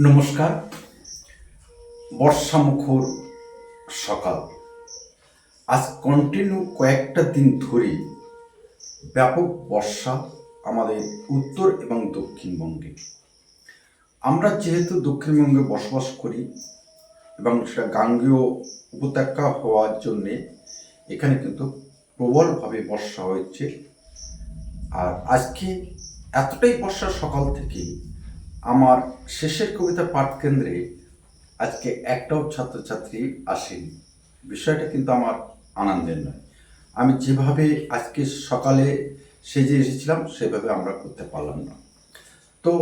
নমস্কার। বর্ষামুখর সকাল। আজ কন্টিনিউ কয়েকটা দিন ধরে ব্যাপক বর্ষা আমাদের উত্তর এবং দক্ষিণবঙ্গে। আমরা যেহেতু দক্ষিণবঙ্গে বসবাস করি এবং সেটা গাঙ্গেয় উপত্যকা হওয়ার জন্যে এখানে কিন্তু প্রবলভাবে বর্ষা হয়েছে। আর আজকে এতটাই বর্ষা সকাল থেকে আমার শেষের কবিতা পাঠ কেন্দ্রে আজকে একটাও ছাত্রছাত্রী আসেনি। বিষয়টা কিন্তু আমার আনন্দের নয়। আমি যেভাবে আজকে সকালে সেজে এসেছিলাম, সেভাবে আমরা করতে পারলাম না। তো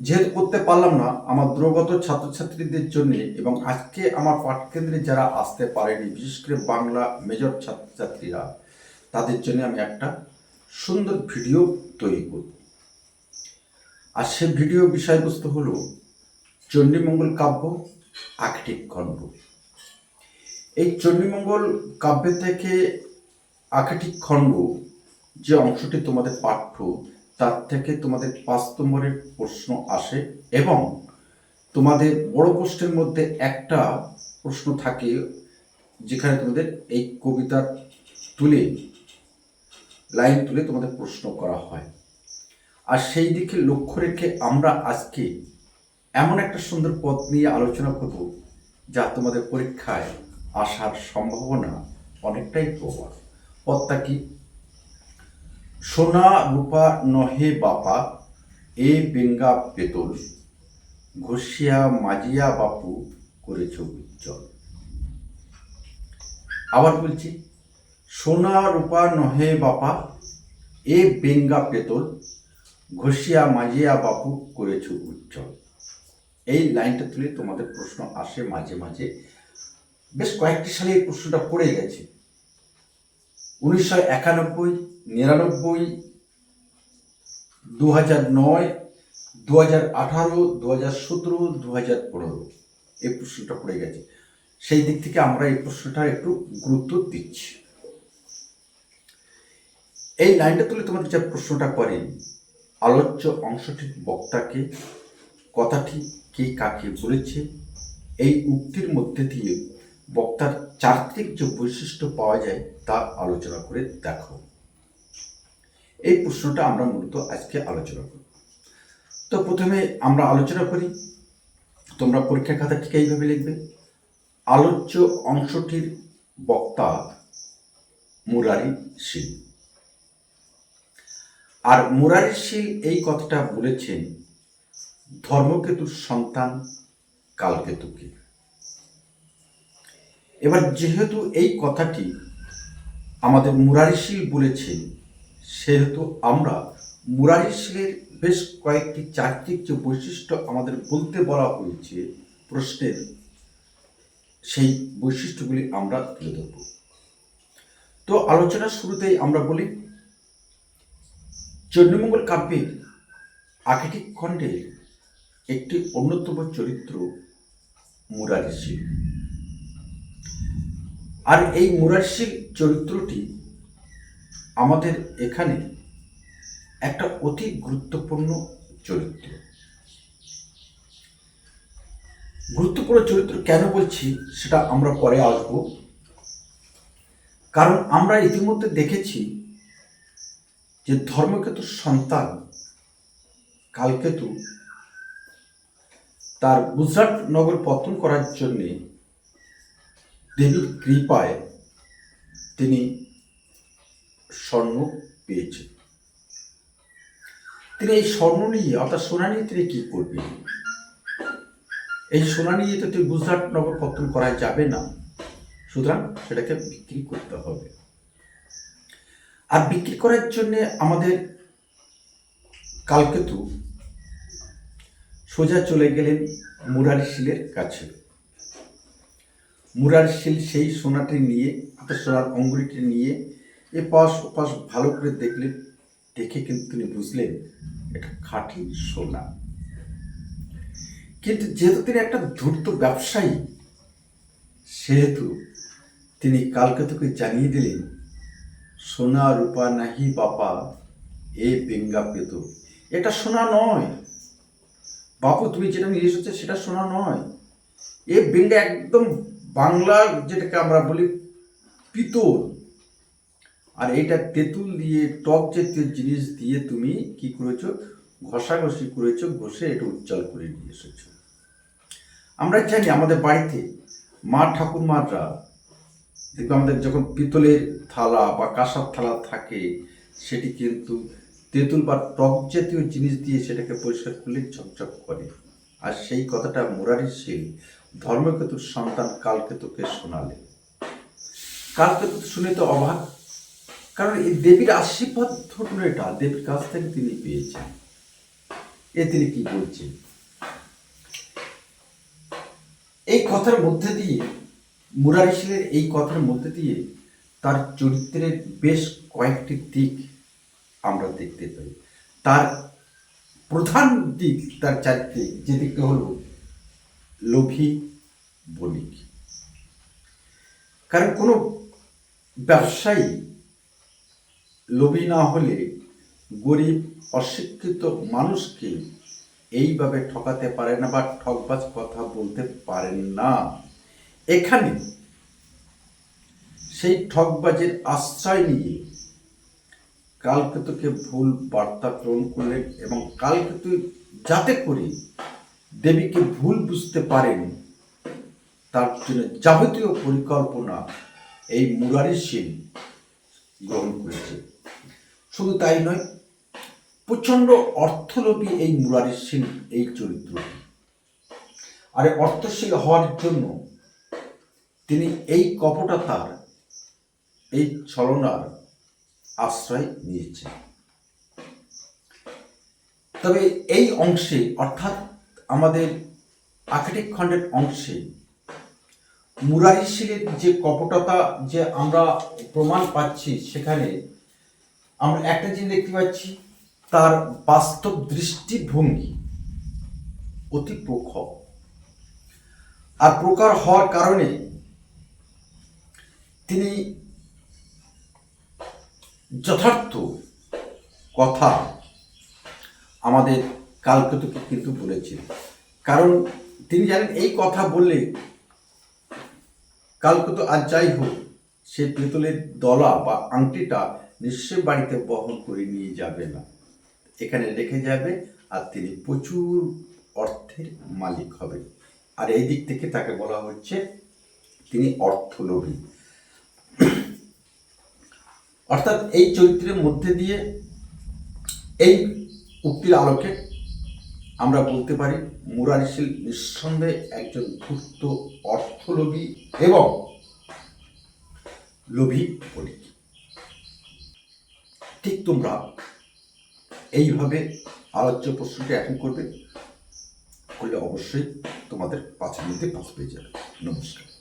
যেহেতু করতে পারলাম না, আমার দূরগত ছাত্রছাত্রীদের জন্য এবং আজকে আমার পাঠকেন্দ্রে যারা আসতে পারেনি, বিশেষ করে বাংলা মেজর ছাত্রছাত্রীরা, তাদের জন্য আমি একটা সুন্দর ভিডিও তৈরি করব। আর সে ভিডিও বিষয়বস্তু হলো চণ্ডীমঙ্গল কাব্য আখিটিক খণ্ড এই চণ্ডীমঙ্গল কাব্য থেকে আখিটিক খণ্ড যে অংশটি তোমাদের পাঠ্য, তার থেকে তোমাদের পাঁচ নম্বরের প্রশ্ন আসে এবং তোমাদের বড় প্রশ্নের মধ্যে একটা প্রশ্ন থাকে যেখানে তোমাদের এই কবিতা তুলে, লাইন তুলে তোমাদের প্রশ্ন করা হয়। আর সেই দিকে লক্ষ্য রেখে আমরা আজকে এমন একটা সুন্দর পথ নিয়ে আলোচনা করব, যা তোমাদের পরীক্ষায় আসার সম্ভাবনা অনেকটাই প্রবল। পথটা কি? সোনা রূপা নহে বাপা, এ বেঙ্গা পেতল ঘষিয়া মাজিয়া বাপু করেছ উজ্জ্বল। আবার বলছি, সোনা রূপা নহে বাপা, এ বেঙ্গা পেতল ঘষিয়া মাজিয়া বাপু করেছ উজ্জ্বল। এই লাইনটা তুলে তোমাদের প্রশ্ন আসে মাঝে মাঝে। বেশ কয়েকটি সালে এই প্রশ্নটা পড়ে গেছে। উনিশশো একানব্বই, নিরানব্বই দু হাজার নয় দু হাজার আঠারো দু হাজার সতেরো দু হাজার পনেরো এই প্রশ্নটা পড়ে গেছে। সেই দিক থেকে আমরা এই প্রশ্নটার একটু গুরুত্ব দিচ্ছি। এই লাইনটা তুলে তোমাদের যে প্রশ্নটা করে আলোচ্য অংশটির বক্তাকে, কথাটি কে কাকে বলেছে, এই উক্তির মধ্যে দিয়ে বক্তার চারিত্রিক যে বৈশিষ্ট্য পাওয়া যায় তা আলোচনা করে দেখো। এই প্রশ্নটা আমরা মূলত আজকে আলোচনা করব। তো প্রথমে আমরা আলোচনা করি, তোমরা পরীক্ষা খাতা ঠিক এইভাবে লিখবে। আলোচ্য অংশটির বক্তা মুরারি সিং আর মুরারি সিং এই কথাটা বলেছেন ধর্মকেতুর সন্তান কালকেতুকে। এবার যেহেতু এই কথাটি আমাদের মুরারিশীল বলেছেন, সেহেতু আমরা মুরারিশীলের বেশ কয়েকটি চারিত্রিক যে বৈশিষ্ট্য আমাদের বলতে বলা হয়েছে প্রশ্নের, সেই বৈশিষ্ট্যগুলি আমরা তুলে ধরব। তো আলোচনার শুরুতেই আমরা বলি চন্ডীমঙ্গল কাব্যের আখিটিক খণ্ডের একটি অন্যতম চরিত্র মুরারিশীল আর এই মুরারশিল চরিত্রটি আমাদের এখানে একটা অতি গুরুত্বপূর্ণ চরিত্র। গুরুত্বপূর্ণ চরিত্র কেন বলছি সেটা আমরা পরে আসব। কারণ আমরা ইতিমধ্যে দেখেছি যে ধর্মকেতুর সন্তান, কালকেতু, তার গুজরাট নগর পতন করার জন্যে দেবীর কৃপায় তিনি স্বর্ণ পেয়েছেন। তিনি এই স্বর্ণ নিয়ে, অর্থাৎ সোনা নিয়ে তিনি কি করবেন? এই সোনা নিয়ে তো তুই গুজরাট নগর পতন করা যাবে না। সুতরাং সেটাকে বিক্রি করতে হবে। আর বিক্রি করার জন্যে আমাদের কালকেতু সোজা চলে গেলেন মুরারি শিলের কাছে। মুরার শিল সেই সোনাটি নিয়ে অর্থাৎ সোনার অঙ্গুলিটি নিয়ে এ পাশ ওপাশ ভালো করে দেখলেন, দেখে কিন্তু তিনি বুঝলেন এটা খাঁটি সোনা। কিন্তু যেহেতু তিনি একটা ধূর্ত ব্যবসায়ী, সেহেতু তিনি কালকেতুকে জানিয়ে দিলেন সোনা রূপা নাহি বাপা, এ বেঙ্গা পেত। এটা সোনা নয়। বাপু, তুমি যেটা নিয়ে এসেছ সেটা শোনা নয়। এ বেঙ্গা একদম বাংলার যেটাকে আমরা বলি পিতল। আর এটা তেঁতুল দিয়ে, টক জাতীয় জিনিস দিয়ে তুমি কি করেছ? ঘষাঘষি করেছ, ঘষে এটা উজ্জ্বল করে নিয়ে এসেছ। আমরা জানি আমাদের বাড়িতে মা ঠাকুরমারা দেখবে আমাদের যখন পিতলের থালা বা কাঁসার থালা থাকে, সেটি কিন্তু তেঁতুল বা টক জাতীয় জিনিস দিয়ে সেটাকে পরিষ্কার করলে ঝকঝক করে। আর সেই কথাটা মুরারি শীল ধর্মকেতুর সন্তান কালকেতুকে শোনালেন। কালকেতু শুনে তো অবাক, কারণ এই দেবীর আশীর্বাদ ধরুন এটা, দেবীর কাছ থেকে তিনি পেয়েছেন। এ তিনি কি বলছেন? এই কথার মধ্যে দিয়ে মুরারি শীলের এই কথার মধ্যে দিয়ে তার চরিত্রের বেশ কয়েকটি দিক আমরা দেখতে পাই। তার প্রধান দিক, তার চারিত্রে যে দিকটা হলো লোভী, বণিক। কারণ কোনো ব্যবসায়ী লোভী না হলে গরিব, অশিক্ষিত মানুষকে এইভাবে ঠকাতে পারে না বা ঠকবাজ কথা বলতে পারেন না। এখানে সেই ঠকবাজের আশ্রয় নিয়ে কালকেতুকে ভুল বার্তা প্রেরণ করলেন এবং কালকেতু যাতে করে দেবীকে ভুল বুঝতে পারেন, তার জন্য যাবতীয় পরিকল্পনা এই মুরারি সিং গ্রহণ করেছে। শুধু তাই নয়, প্রচণ্ড অর্থলোভী এই মুরারি সিং এই চরিত্রটি। আর অর্থশীল হওয়ার জন্য তিনি এই কপটতার এই ছলনার আশ্রয় নিয়েছেন। তবে এই অংশে, অর্থাৎ আমাদের আর্কিটেক্ট খণ্ডের অংশে, মুরারি শিলের যে কপটতা যে আমরা প্রমাণ পাচ্ছি সেখানে, আমরা একটা জিনিস দেখতে পাচ্ছি, তার বাস্তব দৃষ্টিভঙ্গি অতি প্রখর। আর প্রকার হওয়ার কারণে তিনি যথার্থ কথা আমাদের কালকেতুকে কিন্তু বলেছেন। কারণ তিনি জানেন এই কথা বললে কালকেতু আর যাই হোক, সে পেতলের দলা বা আংটিটা নিশ্চয় বাড়িতে বহন করে নিয়ে যাবে না। এখানে রেখে যাবে আর তিনি প্রচুর অর্থের মালিক হবেন। আর এই দিক থেকে তাকে বলা হচ্ছে তিনি অর্থলোভী। অর্থাৎ এই চরিত্রের মধ্যে দিয়ে এই উক্তির আলোকে আমরা বলতে পারি মুরারিশীল নিঃসন্দেহে একজন ধূর্ত অর্থলোভী এবং লোভী বলি ঠিক তোমরা এইভাবে আলোচ্য প্রশ্নটি অ্যাটেন্ড করবে, করলে অবশ্যই তোমাদের পাঁচের মধ্যে পাস পেয়ে যাবে। নমস্কার।